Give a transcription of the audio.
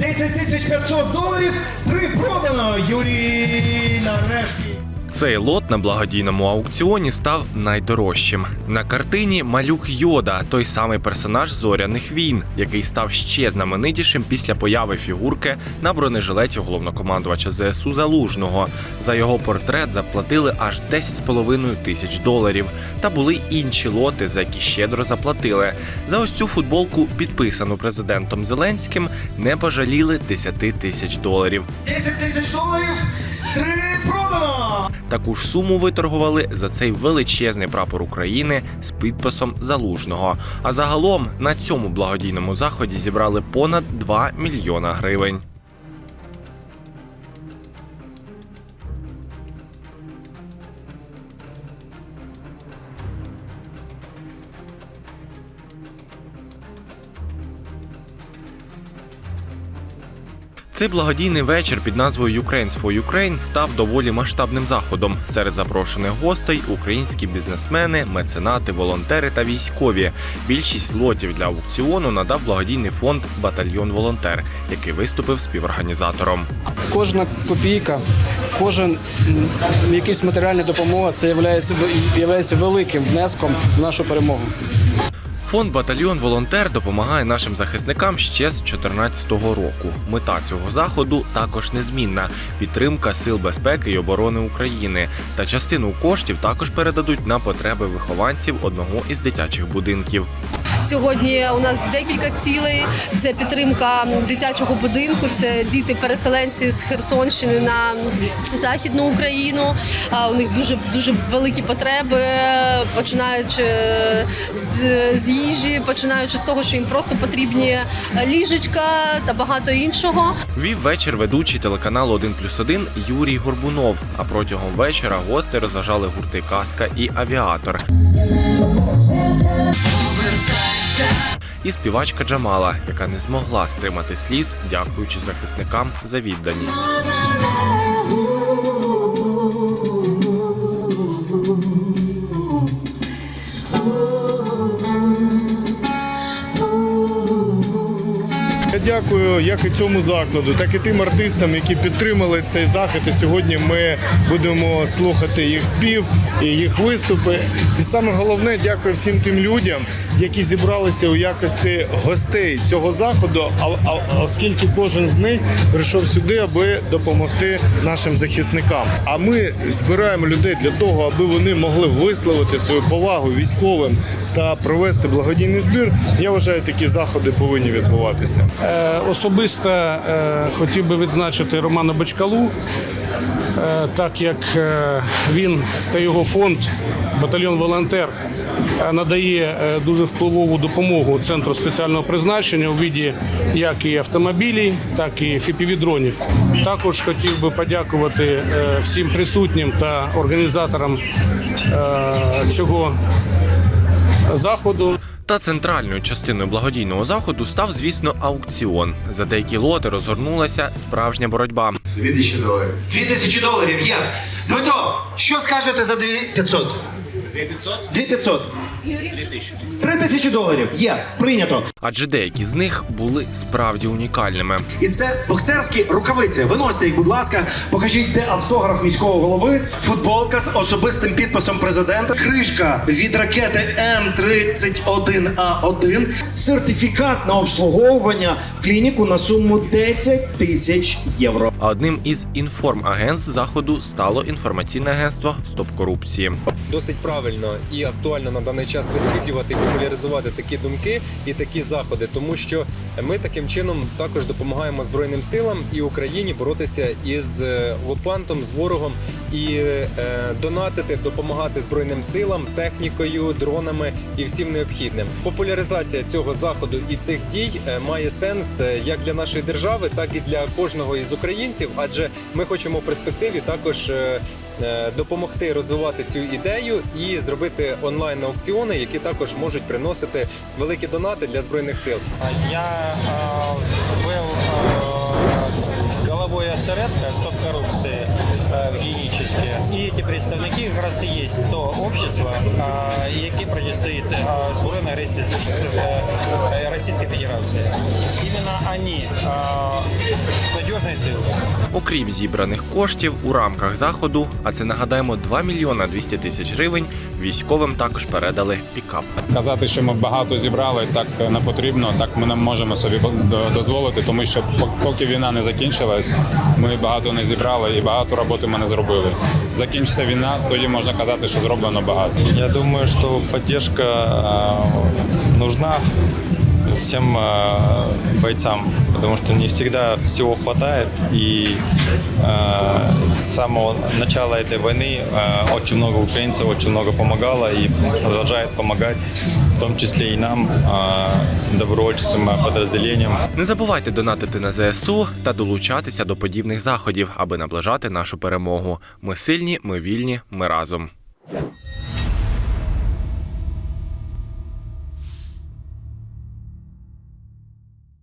10 тисяч 500 доларів. Три продано. Юрій нарешті. Цей лот на благодійному аукціоні став найдорожчим. На картині малюк Йода, той самий персонаж зоряних війн, який став ще знаменитішим після появи фігурки на бронежилеті головнокомандувача ЗСУ Залужного. За його портрет заплатили аж 10,5 тисяч доларів. Та були інші лоти, за які щедро заплатили. За ось цю футболку, підписану президентом Зеленським, не пожаліли 10 тисяч доларів. 10 тисяч. Таку ж суму виторгували за цей величезний прапор України з підписом залужного. А загалом на цьому благодійному заході зібрали понад 2 мільйона гривень. Цей благодійний вечір під назвою Ukraine for Ukraine став доволі масштабним заходом. Серед запрошених гостей українські бізнесмени, меценати, волонтери та військові. Більшість лотів для аукціону надав благодійний фонд Батальйон Волонтер, який виступив співорганізатором. Кожна копійка, кожен якийсь матеріальна допомога це є великим внеском в нашу перемогу. Фонд Батальйон Волонтер допомагає нашим захисникам ще з 2014 року. Мета цього заходу також незмінна підтримка сил безпеки і оборони України. Та частину коштів також передадуть на потреби вихованців одного із дитячих будинків. Сьогодні у нас декілька цілей. Це підтримка дитячого будинку, це діти-переселенці з Херсонщини на західну Україну. У них дуже дуже великі потреби, починаючи з, з їжі, починаючи з того, що їм просто потрібні ліжечка та багато іншого. Вів вечір ведучий телеканалу 1 плюс 1 Юрій Горбунов. А протягом вечора гости розважали гурти Казка і Авіатор. І співачка Джамала, яка не змогла стримати сліз, дякуючи захисникам за відданість. Дякую як і цьому закладу, так і тим артистам, які підтримали цей захід. І сьогодні ми будемо слухати їх спів і їх виступи. І саме головне, дякую всім тим людям, які зібралися у якості гостей цього заходу. А оскільки кожен з них прийшов сюди, аби допомогти нашим захисникам. А ми збираємо людей для того, аби вони могли висловити свою повагу військовим та провести благодійний збір. Я вважаю, такі заходи повинні відбуватися. Е, Особисто е, хотів би відзначити Романа Бочкалу, е, так як він та його фонд Батальйон Волонтер надає дуже впливову допомогу центру спеціального призначення у віді як і автомобілів, так і FPV-дронів. Також хотів би подякувати всім присутнім та організаторам цього заходу. Та центральною частиною благодійного заходу став, звісно, аукціон. За деякі лоти розгорнулася справжня боротьба. 2000 доларів. 2000 доларів є. Дмитро, що скажете за 2500? 2500? 2500. 3000 доларів. Є. Прийнято. Адже деякі з них були справді унікальними. І це боксерські рукавиці. Виносьте їх, будь ласка, покажіть, де автограф міського голови, футболка з особистим підписом президента, кришка від ракети М31А1, сертифікат на обслуговування в клініку на суму 10 тисяч євро. А одним із інформагентств заходу стало інформаційне агентство Стоп корупції. досить правильно і актуально на даний час висвітлювати і популяризувати такі думки і такі заходи, тому що ми таким чином також допомагаємо збройним силам і Україні боротися із е, окупантом, з ворогом і е, донатити, допомагати збройним силам, технікою, дронами і всім необхідним. Популяризація цього заходу і цих дій е, має сенс як для нашої держави, так і для кожного із українців, адже ми хочемо в перспективі також допомогти розвивати цю ідею і зробити онлайн аукціони, які також можуть приносити великі донати для збройних сил. Я был э, головой осередка стоп коррупции э, в Геническе. И эти представники якраз і є то общество, яке протистоїть а, збройної агресії е, Російської Федерації. Іменно вони надіжний тил. Окрім зібраних коштів у рамках заходу, а це нагадаємо 2 мільйона 200 тисяч гривень. Військовим також передали пікап. Казати, що ми багато зібрали, так не потрібно. Так ми не можемо собі до- дозволити, тому що поки війна не закінчилась, ми багато не зібрали і багато роботи ми не зробили. Закінчиться війна, тоді можна казати, що зроблено багато. Я думаю, що поддержка э, нужна всем э, бойцам, потому что не всегда всего хватает. И э, с самого начала этой войны э, очень много украинцев очень много помогало и продолжает помогать, в том числе и нам, э, добровольческим э, подразделениям. Не забувайте донатити на ЗСУ та долучатися до подібних заходів, аби наближати нашу перемогу. Ми сильні, ми вільні, ми разом.